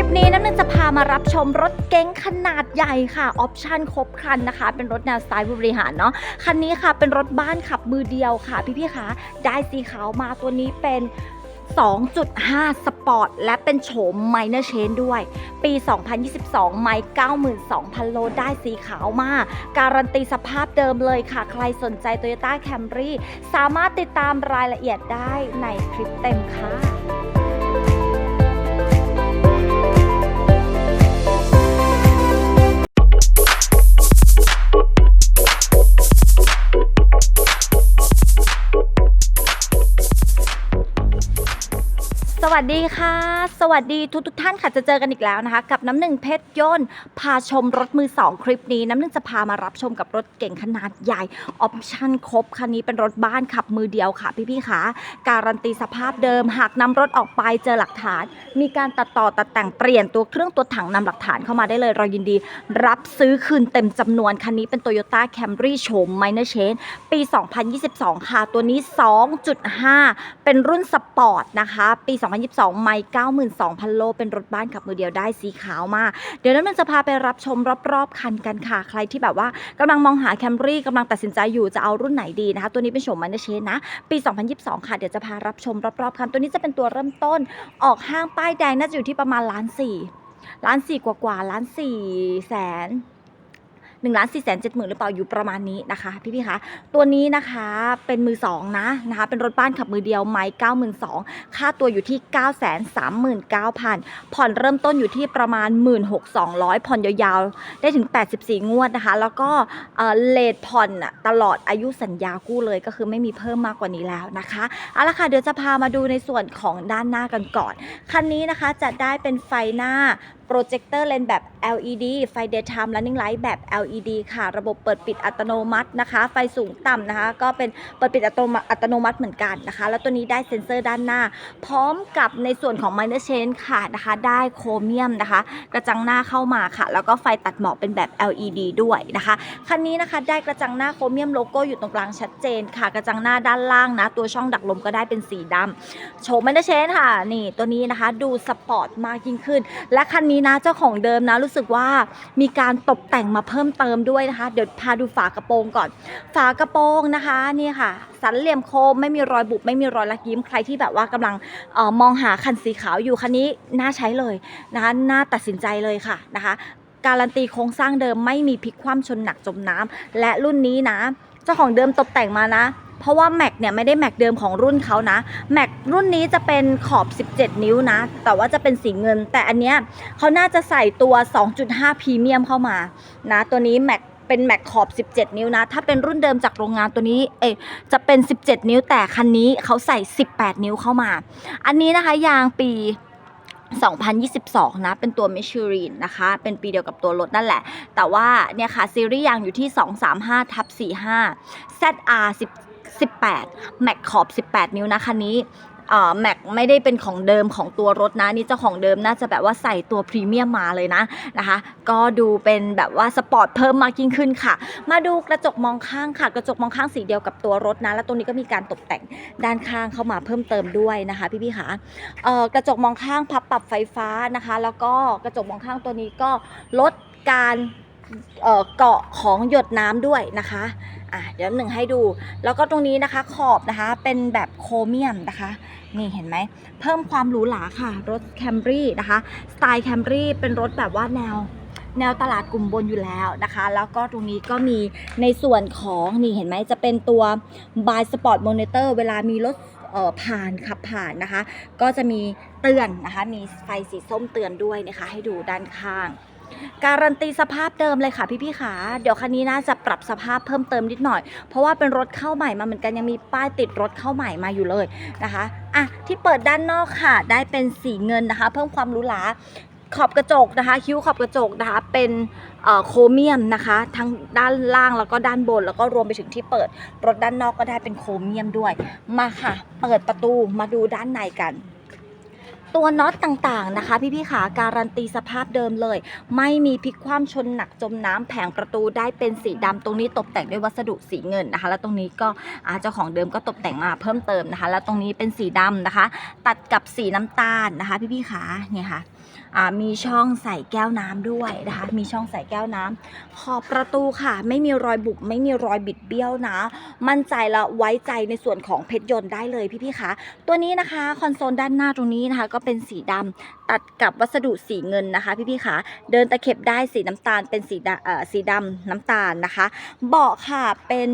ลิปนี้น้ำหนึ่งจะพามารับชมรถเก๋งขนาดใหญ่ค่ะ ออปชันครบครันนะคะ เป็นรถแนวสไตล์ผู้บริหารเนาะ คันนี้ค่ะเป็นรถบ้านขับมือเดียวค่ะ พี่ๆคะได้สีขาวมาตัวนี้เป็น 2.5 สปอร์ต และเป็นโฉมไมเนอร์เชนด้วย ปี 2022 ไมล์92,000 โลได้สีขาวมา การันตีสภาพเดิมเลยค่ะ ใครสนใจ Toyota Camry สามารถติดตามรายละเอียดได้ในคลิปเต็มค่ะ วัสดีค่ะ สวัสดีทุกทุกท่านค่ะจะเจอกันอีกแล้วนะคะ กับน้ำหนึ่งเพชรยนต์พาชมรถมือ 2 คลิปนี้ น้ำหนึ่งจะพามารับชมกับรถเก่งขนาดใหญ่ออปชั่นครบคันนี้เป็นรถบ้านขับมือเดียวค่ะ พี่ๆค่ะการันตีสภาพเดิม หากนำรถออกไปเจอหลักฐาน มีการตัดต่อตัดแต่งเปลี่ยนตัวเครื่องตัวถังนำหลักฐานเข้ามาได้เลยเรายินดี รับซื้อคืนเต็มจำนวนคันนี้เป็น Toyota Camry โฉม Minor Change ปี 2022 ค่ะตัวนี้ 2.5 เป็นรุ่นสปอร์ตนะคะปี 2022ไม่ 92,000 โล เป็นรถบ้านขับมือเดียวได้สีขาวมา เดี๋ยวน้ำมันจะพาไปรับชมรอบๆ คันกันค่ะ ใครที่แบบว่ากำลังมองหา Camry กำลังตัดสินใจอยู่จะเอารุ่นไหนดีนะคะ ตัวนี้เป็นโฉม Minor Change นะ ปี 2022 ค่ะ เดี๋ยวจะพารับชมรอบๆคัน ตัวนี้จะเป็นตัวเริ่มต้น ออกห้างป้ายแดงน่าจะอยู่ที่ประมาณล้านสี่ล้านสี่กว่าๆล้านสี่แสน หนึ่งล้านสี่แสนเจ็ดหมื่นหรือเปล่าอยู่ประมาณนี้นะคะ พี่ๆคะตัวนี้นะคะเป็นมือสองนะนะคะ เป็นรถบ้านขับมือเดียวไม้เก้าหมื่นสองค่าตัวอยู่ที่เก้าแสนสามหมื่นเก้าพันผ่อนเริ่มต้นอยู่ที่ประมาณหมื่นหกสองร้อยผ่อนยาวๆ ได้ถึง 84 งวดนะคะ แล้วก็เออเลทผ่อนตลอดอายุสัญญากู้เลยก็คือไม่มีเพิ่มมากกว่านี้แล้วนะคะเอาละค่ะเดี๋ยวจะพามาดูในส่วนของด้านหน้ากันก่อน คันนี้นะคะจะได้เป็นไฟหน้า โปรเจคเตอร์เลนแบบ LED ไฟ daytime running light แบบ LED ค่ะ ระบบเปิดปิดอัตโนมัตินะคะ ไฟสูงต่ำนะคะ ก็เป็นเปิดปิดอัตโนมัติอัตโนมัติเหมือนกันนะคะ แล้วตัวนี้ได้เซ็นเซอร์ด้านหน้า พร้อมกับในส่วนของ minor change ค่ะนะคะ ได้โครเมียมนะคะ กระจังหน้าเข้ามาค่ะ แล้วก็ไฟตัดหมอกเป็นแบบ LED ด้วยนะคะ คันนี้นะคะได้กระจังหน้าโครเมียมโลโก้อยู่ตรงกลางชัดเจนค่ะ กระจังหน้าด้านล่างนะ ตัวช่องดักลมก็ได้เป็นสีดำโฉมไม่ได้เชนค่ะ นี่ตัวนี้นะคะ ดูสปอร์ตมากยิ่งขึ้น และคันนี้นะเจ้าของเดิมนะรู้สึกว่ามีการตกแต่งมาเพิ่มเติมด้วยนะคะ เดี๋ยวพาดูฝากระโปรงก่อน ฝากระโปรงนะคะนี่ค่ะ สันเหลี่ยมโค้งไม่มีรอยบุบไม่มีรอยลักยิ้มใครที่แบบว่ากำลังออมองหาคันสีขาวอยู่คันนี้น่าใช้เลยนะคะน่าตัดสินใจเลยค่ะนะคะ การันตีโครงสร้างเดิมไม่มีพลิกคว่ำชนหนักจมน้ำและรุ่นนี้นะ จ้าของเดิมตกแต่งมานะ เพราะว่าแม็กเนี่ยไม่ได้แม็กเดิมของรุ่นเขานะแม็กรุ่นนี้จะเป็นขอบ 17 นิ้วนะ แต่ว่าจะเป็นสีเงิน แต่อันเนี้ยเขาน่าจะใส่ตัว 2.5พรีเมียมเข้ามานะตัวนี้แม็กเป็นแม็กขอบ 17 นิ้วนะ ถ้าเป็นรุ่นเดิมจากโรงงานตัวนี้ เอจะเป็น 17 นิ้วแต่คันนี้เขาใส่ 18 นิ้วเข้ามา อันนี้นะคะยางปี 2022 นะ เป็นตัวเมชูรีนนะคะ เป็นปีเดียวกับตัวรถนั่นแหละ แต่ว่าเนี่ยค่ะ ซีรีส์ยางอยู่ที่ 235ทับ45 ZR 10 18แม็กขอบ18 นิ้วนะคันนี้ แม็กไม่ได้เป็นของเดิมของตัวรถนะนี่เจ้าของเดิมน่าจะแบบว่าใส่ตัวพรีเมียมมาเลยนะนะคะ ก็ดูเป็นแบบว่าสปอร์ตเพิ่มมากยิ่งขึ้นค่ะ มาดูกระจกมองข้างค่ะ กระจกมองข้างสีเดียวกับตัวรถนะ แล้วตรงนี้ก็มีการตกแต่งด้านข้างเข้ามาเพิ่มเติมด้วยนะคะ พี่ๆค่ะกระจกมองข้างพับปรับไฟฟ้านะคะ แล้วก็กระจกมองข้างตัวนี้ก็ลดการเกาะของหยดน้ำด้วยนะคะอะเดี๋ยวหนึ่งให้ดู แล้วก็ตรงนี้นะคะขอบนะคะเป็นแบบโครเมียมนะคะ นี่เห็นไหม เพิ่มความหรูหราค่ะ รถแคมรี่นะคะ สไตล์แคมรี่เป็นรถแบบว่าแนวแนวตลาดกลุ่มบนอยู่แล้วนะคะ แล้วก็ตรงนี้ก็มีในส่วนของนี่เห็นไหมจะเป็นตัว by sport monitor เวลามีรถผ่านขับผ่านนะคะ ก็จะมีเตือนนะคะ มีไฟสีส้มเตือนด้วยนะคะ ให้ดูด้านข้าง การันตีสภาพเดิมเลยค่ะพี่ๆขาเดี๋ยวคันนี้น่าจะปรับสภาพเพิ่มเติมนิดหน่อย เพราะว่าเป็นรถเข้าใหม่มาเหมือนกันยังมีป้ายติดรถเข้าใหม่มาอยู่เลยนะคะอะที่เปิดด้านนอกค่ะ ได้เป็นสีเงินนะคะ เพิ่มความหรูหราขอบกระจกนะคะ คิ้วขอบกระจกนะคะ เป็นโครเมียมนะคะ ทั้งด้านล่างแล้วก็ด้านบน แล้วก็รวมไปถึงที่เปิดรถด้านนอกก็ได้เป็นโครเมียมด้วย มาค่ะ เปิดประตูมาดูด้านในกัน ตัวน็อตต่างๆนะคะ พี่ๆขาการันตีสภาพเดิมเลย ไม่มีพลิกคว่ำชนหนักจมน้ำแผงประตูได้เป็นสีดำตรงนี้ตกแต่งด้วยวัสดุสีเงินนะคะ แล้วตรงนี้ก็เจ้าของเดิมก็ตกแต่งมาเพิ่มเติมนะคะ แล้วตรงนี้เป็นสีดำนะคะ ตัดกับสีน้ำตาลนะคะ พี่ๆขาเนี่ยค่ะ มีช่องใส่แก้วน้ำด้วยนะคะ มีช่องใส่แก้วน้ำขอบประตูค่ะ ไม่มีรอยบุบไม่มีรอยบิดเบี้ยวนะ มั่นใจและไว้ใจในส่วนของเพชรยนต์ได้เลยพี่ๆคะตัวนี้นะคะคอนโซลด้านหน้าตรงนี้นะคะ ก็เป็นสีดำตัดกับวัสดุสีเงินนะคะ พี่ๆคะเดินตะเข็บได้สีน้ำตาลเป็นสีดำสีดำน้ำตาลนะคะ เบาะค่ะเป็น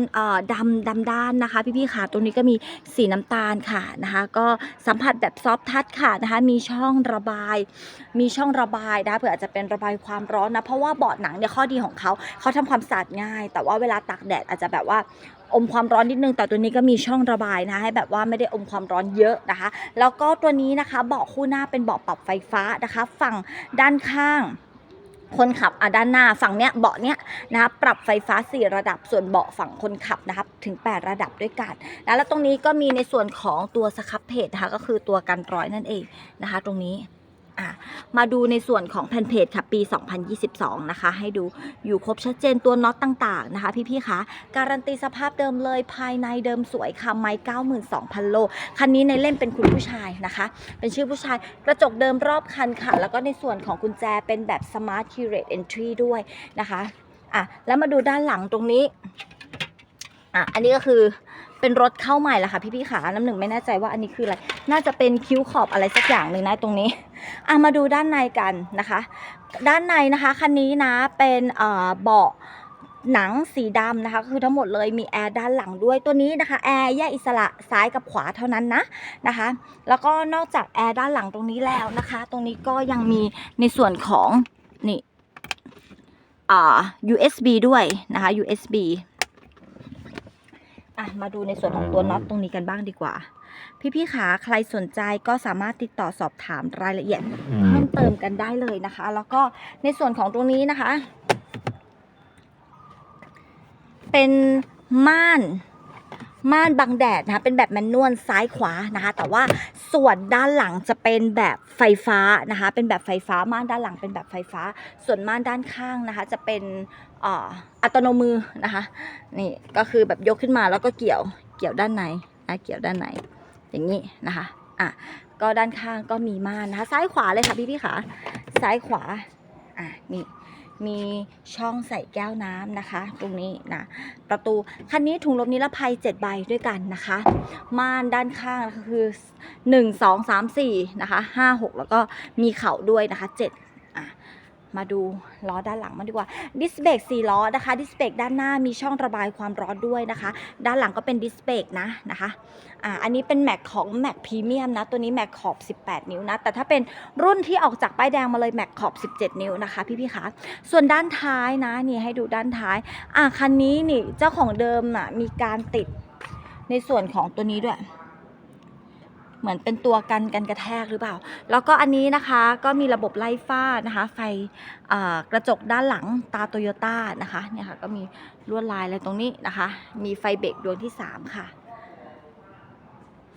ดำดำด้านนะคะ พี่ๆค่ะตรงนี้ก็มีสีน้ำตาลค่ะนะคะ ก็สัมผัสแบบซอฟทัชค่ะนะคะ มีช่องระบายมีีช่องระบายนะเผื่ออาจจะเป็นระบายความร้อนนะ เพราะว่าเบาะหนังเนี่ยข้อดีของเขาเขาทำความสะอาดง่าย แต่ว่าเวลาตากแดดอาจจะแบบว่าอมความร้อนนิดนึงแต่ตัวนี้ก็มีช่องระบายนะให้แบบว่าไม่ได้อมความร้อนเยอะนะคะ แล้วก็ตัวนี้นะคะเบาะคู่หน้าเป็นเบาะปรับไฟฟ้านะคะ ฝั่งด้านข้างคนขับอะด้านหน้าฝั่งเนี้ยเบาะเนี้ยนะคะปรับไฟฟ้า 4 ระดับส่วนเบาะฝั่งคนขับนะครับถึง 8 ระดับด้วยกันนะแล้วตรงนี้ก็มีในส่วนของตัวสครับเพจนะคะก็คือตัวกันรอยนั่นเองนะคะ ตรงนี้ อะมาดูในส่วนของแผ่นเพจค่ะปี 2022 นะคะ ให้ดูอยู่ครบชัดเจนตัวน็อตต่างๆนะคะ พี่ๆคะการันตีสภาพเดิมเลยภายในเดิมสวยค่ะไม้92,000 โล คันนี้ในเล่มเป็นคุณผู้ชายนะคะ เป็นชื่อผู้ชายกระจกเดิมรอบคันค่ะ แล้วก็ในส่วนของกุญแจเป็นแบบ Smart Keyless Entry ด้วยนะคะอะแล้วมาดูด้านหลังตรงนี้อะอันนี้ก็คือ เป็นรถเข้าใหม่ละค่ะพี่ๆขาน้ำหนึ่งไม่แน่ใจว่าอันนี้คืออะไร น่าจะเป็นคิ้วขอบอะไรสักอย่างหนึ่งนะตรงนี้อะมาดูด้านในกันนะคะ ด้านในนะคะคันนี้นะเป็นเอ่อเบาะหนังสีดำนะคะคือทั้งหมดเลยมีแอร์ด้านหลังด้วยตัวนี้นะคะแอร์แยกอิสระซ้ายกับขวาเท่านั้นนะนะคะ แล้วก็นอกจากแอร์ด้านหลังตรงนี้แล้วนะคะ ตรงนี้ก็ยังมีในส่วนของนี่อ่า USB ด้วยนะคะ USB อะมาดูในส่วนของตัวน็อตตรงนี้กันบ้างดีกว่า พี่ๆขาใครสนใจก็สามารถติดต่อสอบถามรายละเอียดเพิ่มเติมกันได้เลยนะคะ แล้วก็ในส่วนของตรงนี้นะคะ เป็นม่านม่านบังแดดนะคะเป็นแบบแมนนวลซ้ายขวานะคะ แต่ว่าส่วนด้านหลังจะเป็นแบบไฟฟ้านะคะ เป็นแบบไฟฟ้าม่านด้านหลังเป็นแบบไฟฟ้า ส่วนม่านด้านข้างนะคะ จะเป็นเอัตโนมือนะคะ นี่ก็คือแบบยกขึ้นมาแล้วก็เกี่ยวเกี่ยวด้านในนะเกี่ยวด้านในอย่างนี้นะคะอะก็ด้านข้างก็มีม่านนะคะ ซ้ายขวาเลยค่ะพี่พี่ขาซ้ายขวาอะนี่มีช่องใส่แก้วน้ำนะคะ ตรงนี้นะประตูคันนี้ถุงลมนิรภัย7ใบด้วยกันนะคะ ม่านด้านข้างนะคะคือ 1 2 3 4นะคะ5 6 แล้วก็มีเข่าด้วยนะคะ 7 มาดูล้อด้านหลังมันดีกว่าดิสเบรก4ล้อนะคะดิสเบรกด้านหน้ามีช่องระบายความร้อนด้วยนะคะ ด้านหลังก็เป็นดิสเบรกนะนะคะอ่าอันนี้เป็นแม็กของแม็กพรีเมียมนะตัวนี้แม็กขอบ 18 นิ้วนะแต่ถ้าเป็นรุ่นที่ออกจากป้ายแดงมาเลยแม็กขอบ 17 นิ้วนะคะพี่ๆคะส่วนด้านท้ายนะนี่ให้ดูด้านท้ายอะคันนี้นี่เจ้าของเดิมน่ะมีการติดในส่วนของตัวนี้ด้วย เหมือนเป็นตัวกันกันกระแทกหรือเปล่า แล้วก็อันนี้นะคะก็มีระบบไล่ฟ้านะคะ ไฟกระจกด้านหลังตาโตโยต้านะคะเนี่ยค่ะก็มีลวดลายอะไรตรงนี้นะคะ มีไฟเบรกดวงที่ 3 ค่ะ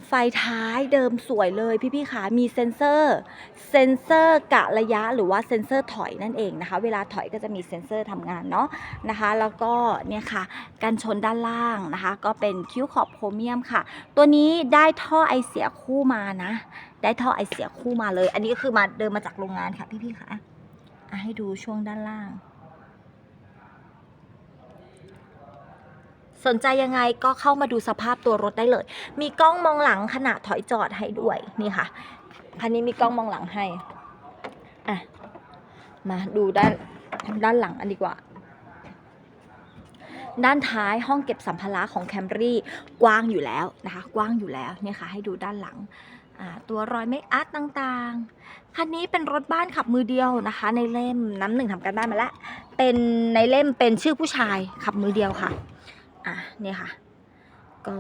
ไฟท้ายเดิมสวยเลยพี่ๆคะมีเซ็นเซอร์เซ็นเซอร์กะระยะหรือว่าเซ็นเซอร์ถอยนั่นเองนะคะ เวลาถอยก็จะมีเซ็นเซอร์ทำงานเนาะนะคะ แล้วก็เนี่ยค่ะกันชนด้านล่างนะคะ ก็เป็นคิ้วขอบโครเมียมค่ะ ตัวนี้ได้ท่อไอเสียคู่มานะ ได้ท่อไอเสียคู่มาเลย อันนี้ก็คือมาเดินมาจากโรงงานค่ะพี่ๆคะอะให้ดูช่วงด้านล่าง สนใจยังไงก็เข้ามาดูสภาพตัวรถได้เลย มีกล้องมองหลังขณะถอยจอดให้ด้วยนี่ค่ะคันนี้มีกล้องมองหลังให้อะมาดูด้านด้านหลังอันดีกว่า ด้านท้ายห้องเก็บสัมภาระของแคมรี่กว้างอยู่แล้วนะคะกว้างอยู่แล้วเนี่ยค่ะให้ดูด้านหลังตัวรอยเมคอัพต่างๆ คันนี้เป็นรถบ้านขับมือเดียวนะคะ ในเล่มน้ำหนึ่งทำกันบ้านมาแล้ว เป็นในเล่มเป็นชื่อผู้ชายขับมือเดียวค่ะ อะเนี่ยค่ะ ก็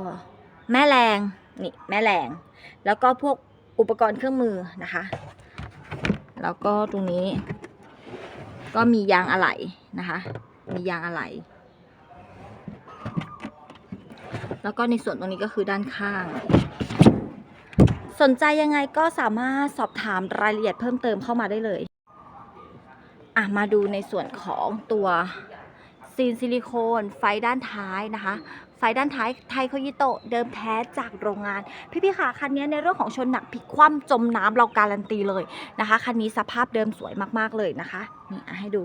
แม่แรงนี่แม่แรงแล้วก็พวกอุปกรณ์เครื่องมือนะคะ แล้วก็ตรงนี้ ก็มียางอะไหล่นะคะ มียางอะไหล่แล้วก็ในส่วนตรงนี้ก็คือด้านข้าง สนใจยังไงก็สามารถสอบถามรายละเอียดเพิ่มเติมเข้ามาได้เลย อะมาดูในส่วนของตัว ซีนซิลิโคน ไฟด้านท้ายนะคะ ไฟด้านท้ายไทโคยิโตะเดิมแท้จากโรงงาน พี่ๆค่ะคันนี้ในเรื่องของชนหนักพลิกคว่ำจมน้ำเราการันตีเลยนะคะคันนี้สภาพเดิมสวยมากๆเลยนะคะนี่ให้ดู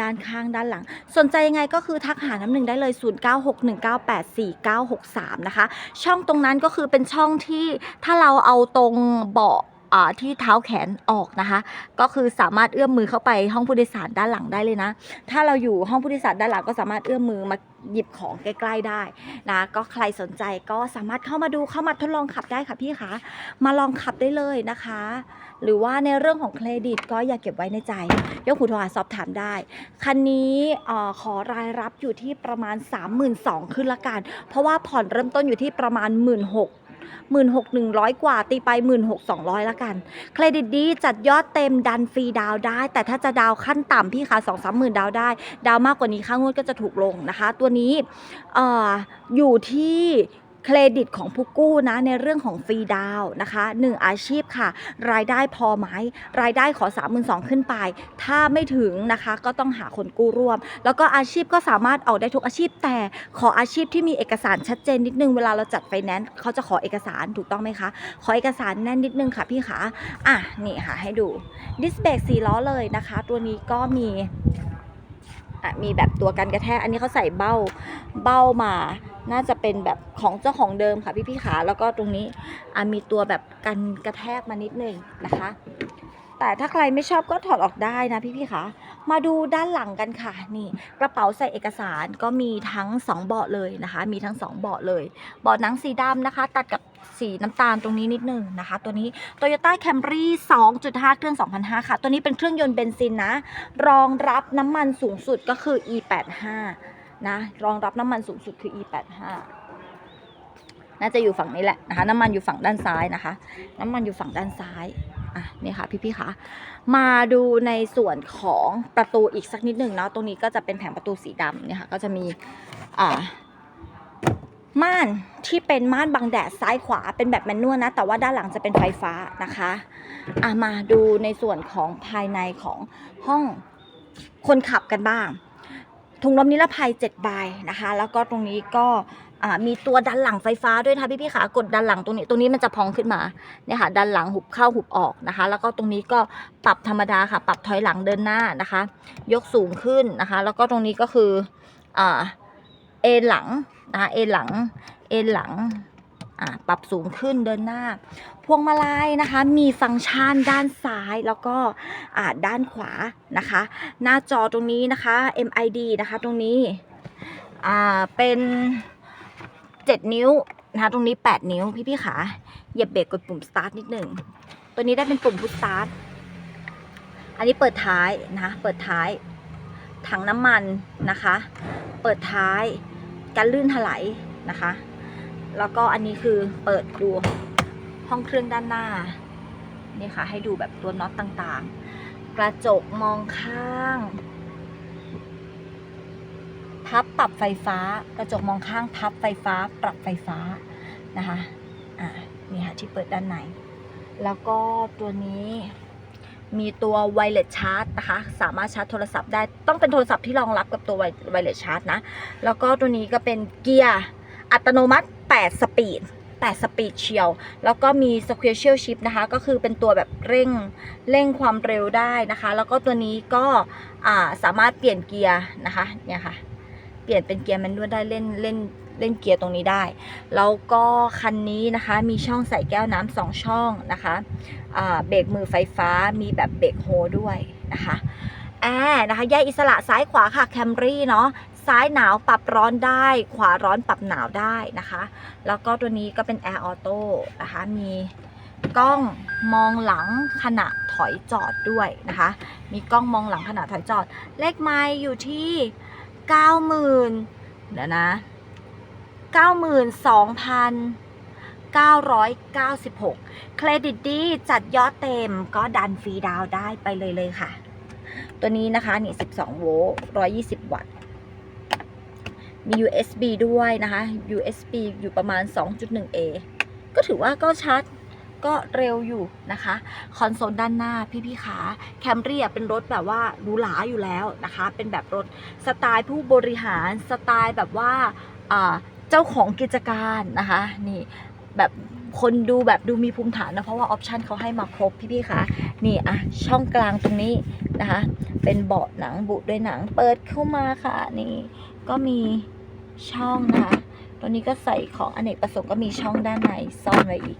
ด้านข้างด้านหลัง สนใจยังไงก็คือทักหาน้ำหนึ่งได้เลย 0961984963 นะคะ ช่องตรงนั้นก็คือเป็นช่องที่ถ้าเราเอาตรงเบาะ ที่เท้าแขนออกนะคะ ก็คือสามารถเอื้อมมือเข้าไปห้องผู้โดยสารด้านหลังได้เลยนะ ถ้าเราอยู่ห้องผู้โดยสารด้านหลังก็สามารถเอื้อมมือมาหยิบของใกล้ ๆได้นะก็ใครสนใจก็สามารถเข้ามาดูเข้ามาทดลองขับได้ค่ะพี่คะมาลองขับได้เลยนะคะ หรือว่าในเรื่องของเครดิตก็อย่าเก็บไว้ในใจยกหูโทรหาสอบถามได้ คันนี้ขอรายรับอยู่ที่ประมาณ 32,000ขึ้นละกัน เพราะว่าผ่อนเริ่มต้นอยู่ที่ประมาณ 1 6 0 0 1 6 100 กว่า ตีไป 1 6 200 ละกัน เครดิตดีจัดยอดเต็มดันฟรีดาวได้ แต่ถ้าจะดาวขั้นต่ำพี่คะ2 3 0 0 0 0ดาวได้ ดาวมากกว่านี้ค่างวดก็จะถูกลงนะคะ ตัวนี้อออยู่ที่ เครดิตของผู้กู้นะในเรื่องของฟรีดาวนะคะหนึ่งอาชีพค่ะ รายได้พอไหมรายได้ขอ 3 2 0 0 0 ขึ้นไป ถ้าไม่ถึงนะคะก็ต้องหาคนกู้ร่วม แล้วก็อาชีพก็สามารถออกได้ทุกอาชีพ แต่ขออาชีพที่มีเอกสารชัดเจนนิดนึงเวลาเราจัดไฟแนนซ์เขาจะขอเอกสารถูกต้องไหมคะ ขอเอกสารแน่นนิดนึงค่ะพี่ขาอะนี่ค่ะให้ดูดิสเบรกสี่ล้อเลยนะคะ ตัวนี้ก็มีอะมีแบบตัวกันกระแทก อันนี้เขาใส่เบ้า เบ้ามา น่าจะเป็นแบบของเจ้าของเดิมค่ะพี่พี่ขาแล้วก็ตรงนี้มีตัวแบบกันกระแทกมานิดนึงนะคะ แต่ถ้าใครไม่ชอบก็ถอดออกได้นะพี่พี่ๆคะมาดูด้านหลังกันค่ะนี่ กระเป๋าใส่เอกสารก็มีทั้ง 2 เบาะเลยนะคะ มีทั้ง 2 เบาะเลยเบาะหนังสีดำนะคะ ตัดกับสีน้ำตาลตรงนี้นิดนึงนะคะ ตัวนี้ Toyota Camry 2.5 เครื่อง 2005 ค่ะ ตัวนี้เป็นเครื่องยนต์เบนซินนะ รองรับน้ำมันสูงสุดก็คือ E85 นะรองรับน้ำมันสูงสุดคือ E85 น่าจะอยู่ฝั่งนี้แหละนะคะน้ำมันอยู่ฝั่งด้านซ้ายนะคะ น้ำมันอยู่ฝั่งด้านซ้ายอะนี่ค่ะพี่ๆคะมาดูในส่วนของประตูอีกสักนิดหนึ่งเนาะตรงนี้ก็จะเป็นแผงประตูสีดำเนี่ยค่ะก็จะมีอ่าม่านที่เป็นม่านบังแดดซ้ายขวาเป็นแบบแมนนวลนะ แต่ว่าด้านหลังจะเป็นไฟฟ้านะคะอะมาดูในส่วนของภายในของห้องคนขับกันบ้าง ถุงลมนิรภัย7ใบนะคะ แล้วก็ตรงนี้ก็มีตัวดันหลังไฟฟ้าด้วยนะคะพี่ๆขากดดันหลังตรงนี้ตรงนี้มันจะพองขึ้นมาเนี่ยค่ะดันหลังหุบเข้าหุบออกนะคะ แล้วก็ตรงนี้ก็ปรับธรรมดาค่ะ ปรับถอยหลังเดินหน้านะคะ ยกสูงขึ้นนะคะ แล้วก็ตรงนี้ก็คือเอนหลังนะคะเอนหลังเอนหลัง ปรับสูงขึ้นเดินหน้า พวงมาลัยนะคะ มีฟังก์ชันด้านซ้ายแล้วก็ด้านขวานะคะ หน้าจอตรงนี้นะคะ MID นะคะตรงนี้เป็น 7 นิ้วนะคะตรงนี้ 8 นิ้วพี่พี่ๆขาเหยียบเบรกกดปุ่ม start นิดหนึ่งตัวนี้ได้เป็นปุ่ม push start อันนี้เปิดท้ายนะเปิดท้ายถังน้ำมันนะคะ เปิดท้ายกันลื่นถลายนะคะ แล้วก็อันนี้คือเปิดดูห้องเครื่องด้านหน้า นี่ค่ะ ให้ดูแบบตัวน็อตต่างๆ กระจกมองข้างพับปรับไฟฟ้ากระจกมองข้างพับไฟฟ้าปรับไฟฟ้านะคะอ่านี่ค่ะที่เปิดด้านในแล้วก็ตัวนี้มีตัวไวเลสชาร์จนะคะ สามารถชาร์จโทรศัพท์ได้ต้องเป็นโทรศัพท์ที่รองรับกับตัวไวเลสชาร์จนะ แล้วก็ตัวนี้ก็เป็นเกียร์ อัตโนมัติ 8 สปีด 8 สปีดเชียว แล้วก็มี sequential shift นะคะ ก็คือเป็นตัวแบบเร่ง เร่งความเร็วได้นะคะ แล้วก็ตัวนี้ก็สามารถเปลี่ยนเกียร์นะคะ เนี่ยค่ะ เปลี่ยนเป็นเกียร์แมนนวลได้เล่น เล่นเล่นเกียร์ตรงนี้ได้ แล้วก็คันนี้นะคะ มีช่องใส่แก้วน้ำสองช่องนะคะเบรกมือไฟฟ้า มีแบบเบรกโฮด้วยนะคะแอร์นะคะแยกอิสระซ้ายขวาค่ะแคมรี่เนาะ ซ้ายหนาวปรับร้อนได้ ขวาร้อนปรับหนาวได้นะคะ แล้วก็ตัวนี้ก็เป็นแอร์ออโต้นะคะ มีกล้องมองหลังขณะถอยจอดด้วยนะคะ มีกล้องมองหลังขณะถอยจอด เลขไม้อยู่ที่เก้าหมื่นเดี๋ยวนะเก้าหมื่นสองพันเก้าร้อยเก้าสิบหกเครดิตดีจัดยอดเต็มก็ดันฟรีดาวได้ไปเลยเลยค่ะ ตัวนี้นะคะนี่ 12 โวลต์120 วัตต์ มี USB ด้วยนะคะ USB อยู่ประมาณ 2.1A ก็ถือว่าก็ชัดก็เร็วอยู่นะคะ คอนโซลด้านหน้าพี่ๆขาแคมรี่เป็นรถแบบว่าหรูหราอยู่แล้วนะคะ เป็นแบบรถสไตล์ผู้บริหารสไตล์แบบว่าเจ้าของกิจการนะคะนี่แบบคนดูแบบดูมีภูมิฐานนะ เพราะว่าออปชันเขาให้มาครบพี่ๆคะนี่อะช่องกลางตรงนี้นะคะ เป็นเบาะหนังบุด้วยหนังเปิดเข้ามาค่ะนี่ก็มี ช่องนะคะตัวนี้ก็ใส่ของอเนกประสงค์ก็มีช่องด้านในซ่อนไว้อีก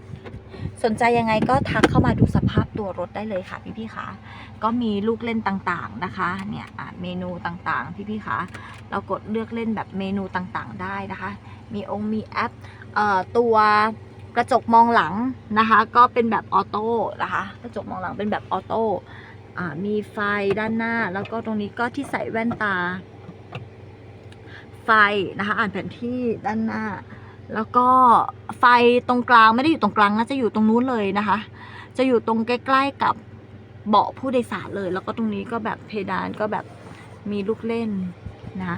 สนใจยังไงก็ทักเข้ามาดูสภาพตัวรถได้เลยค่ะพี่ๆคะก็มีลูกเล่นต่างๆนะคะ เนี่ยเมนูต่างๆพี่ๆคะเรากดเลือกเล่นแบบเมนูต่างๆได้นะคะ มีองค์มีแอปอตัวกระจกมองหลังนะคะ ก็เป็นแบบออโต้นะคะ กระจกมองหลังเป็นแบบออโต้มีไฟด้านหน้า แล้วก็ตรงนี้ก็ที่ใส่แว่นตา ไฟนะคะ อ่านแผนที่ด้านหน้า แล้วก็ไฟตรงกลางไม่ได้อยู่ตรงกลางนะจะอยู่ตรงนู้นเลยนะคะ จะอยู่ตรงใกล้ๆกับเบาะผู้โดยสารเลย แล้วก็ตรงนี้ก็แบบเพดานก็แบบมีลูกเล่นนะ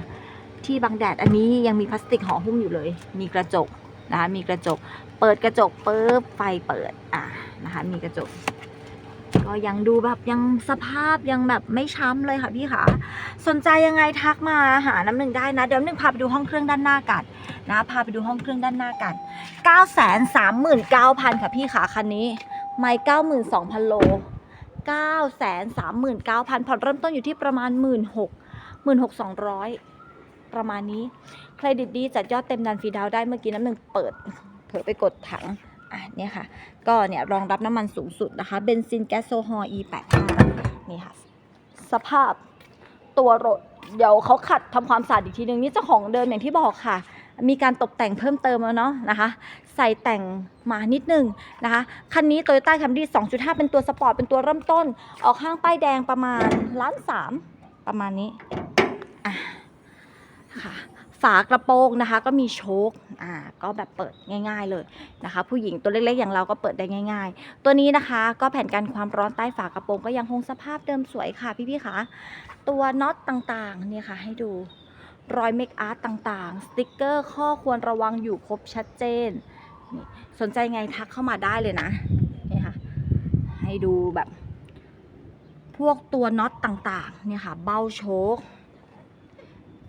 ที่บังแดดอันนี้ยังมีพลาสติกห่อหุ้มอยู่เลย มีกระจกนะคะมีกระจก เปิดกระจกปุ๊บไฟเปิดอะนะคะมีกระจก ก็ยังดูแบบยังสภาพยังแบบไม่ช้ำเลยค่ะพี่ค่ะ สนใจยังไงทักมาหาน้ำหนึ่งได้นะ เดี๋ยวน้ำหนึ่งพาไปดูห้องเครื่องด้านหน้ากันนะพาไปดูห้องเครื่องด้านหน้ากัน 9 3 9 0 0 0 ค่ะพี่ขาคันนี้ ไม่92,000 โล 9 3 9 0 0 0 ผ่อนเริ่มต้นอยู่ที่ประมาณ 1 6 0 0 16,200 ประมาณนี้ เครดิตดีจัดยอดเต็มดันฟรีดาวได้เมื่อกี้น้ำหนึ่งเปิดเผลอไปกดถัง อะเนี่ยค่ะ ก็เนี่ยรองรับน้ำมันสูงสุดนะคะเบนซินแก๊สโซฮอล์ E85 นี่ค่ะ สภาพตัวรถ เดี๋ยวเขาขัดทำความสะอาดอีกทีนึง นี่เจ้าของเดิมอย่างที่บอกค่ะ มีการตกแต่งเพิ่มเติมแล้วเนาะนะคะ ใส่แต่งมานิดนึงนะคะ คันนี้ Toyota Camry 2.5 เป็นตัวสปอร์ต เป็นตัวเริ่มต้น ออกข้างป้ายแดงประมาณล้านสามประมาณนี้ อะค่ะ ฝากระโปรงนะคะ ก็มีโชคอ่าก็แบบเปิดง่าย ๆเลยนะคะ ผู้หญิงตัวเล็กๆอย่างเราก็เปิดได้ง่าย ๆ ตัวนี้นะคะก็แผ่นกันความร้อนใต้ฝากระโปรงก็ยังคงสภาพเดิมสวยค่ะพี่ๆคะตัวน็อตต่างๆเนี่ยค่ะให้ดูรอยเมคอาร์ตต่างๆ สติกเกอร์ข้อควรระวังอยู่ครบชัดเจนนี่สนใจไงทักเข้ามาได้เลยนะ นี่ค่ะ ให้ดูแบบ พวกตัวน็อตต่างๆ เนี่ยค่ะ เบ้าโชค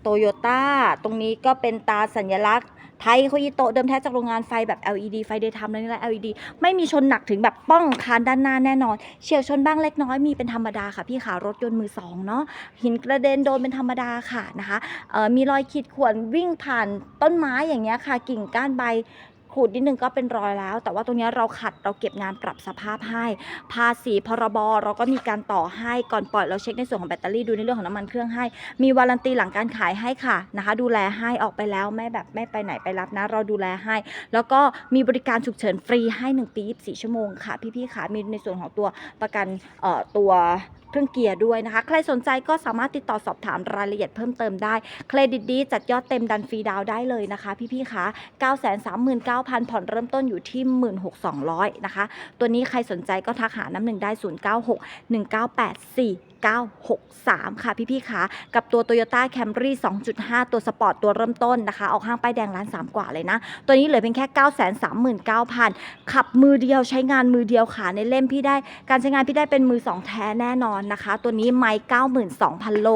โตโยต้าตรงนี้ก็เป็นตาสัญลักษณ์ไทยโคยิโตเดิมแท้จากโรงงานไฟแบบ LED ไฟเดย์ทำแล้วนี่แหละ LED ไม่มีชนหนักถึงแบบป้องคานด้านหน้าแน่นอน เฉียวชนบ้างเล็กน้อยมีเป็นธรรมดาค่ะพี่ขารถยนต์มือสองเนาะหินกระเด็นโดนเป็นธรรมดาค่ะนะคะมีรอยขีดข่วนวิ่งผ่านต้นไม้อย่างเงี้ยค่ะ กิ่งก้านใบ ขูดนิดนึงก็เป็นรอยแล้ว แต่ว่าตรงนี้เราขัดเราเก็บงานปรับสภาพให้ ภาษีพรบเราก็มีการต่อให้ก่อนปล่อยเราเช็คในส่วนของแบตเตอรี่ดูในเรื่องของน้ำมันเครื่องให้ มีวารันตีหลังการขายให้ค่ะนะคะ ดูแลให้ออกไปแล้วไม่แบบไม่ไปไหนไปรับนะ เราดูแลให้ แล้วก็มีบริการฉุกเฉินฟรีให้ 1 ปี 24 ชั่วโมงค่ะ พี่ๆค่ะมีในส่วนของตัวประกันเอ่อตัว เครื่องเกียร์ด้วยนะคะ ใครสนใจก็สามารถติดต่อสอบถามรายละเอียดเพิ่มเติมได้ เครดิตดีจัดยอดเต็มดันฟรีดาวได้เลยนะคะ พี่ๆคะ939,000 ผ่อนเริ่มต้นอยู่ที่ 16,200 นะคะ ตัวนี้ใครสนใจก็ทักหาน้ำหนึ่งได้ 096 198 4963 ค่ะพี่ๆคะกับตัว Toyota Camry 2.5 ตัวสปอร์ตตัวเริ่มต้นนะคะ ออกห้างป้ายแดงล้านสามกว่าเลยนะ ตัวนี้เหลือเพียงแค่ 939,000 ขับมือเดียวใช้งานมือเดียวค่ะ ในเล่มพี่ได้การใช้งานพี่ได้เป็นมือสองแท้แน่นอนนะคะ ตัวนี้ไม่92,000 โล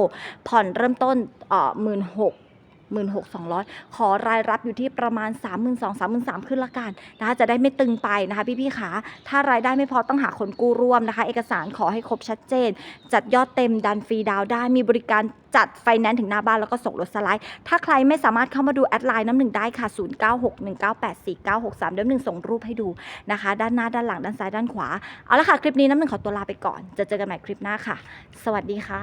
ผ่อนเริ่มต้นเอ่อ16,000 16,200 ขอรายรับอยู่ที่ประมาณ 32,000 33,000ขึ้นละกันนะคะจะได้ไม่ตึงไปนะคะพี่ๆขาถ้ารายได้ไม่พอต้องหาคนกู้ร่วมนะคะ เอกสารขอให้ครบชัดเจน จัดยอดเต็มดันฟรีดาวได้มีบริการจัดไฟแนนซ์ถึงหน้าบ้านแล้วก็ส่งรถสไลด์ ถ้าใครไม่สามารถเข้ามาดูแอดไลน์น้ำหนึ่งได้ค่ะ 0961984963เดี๋ยวหนึ่งส่งรูปให้ดูนะคะ ด้านหน้าด้านหลังด้านซ้ายด้านขวา เอาละค่ะ คลิปนี้น้ำหนึ่งขอตัวลาไปก่อน จะเจอกันใหม่คลิปหน้าค่ะ สวัสดีค่ะ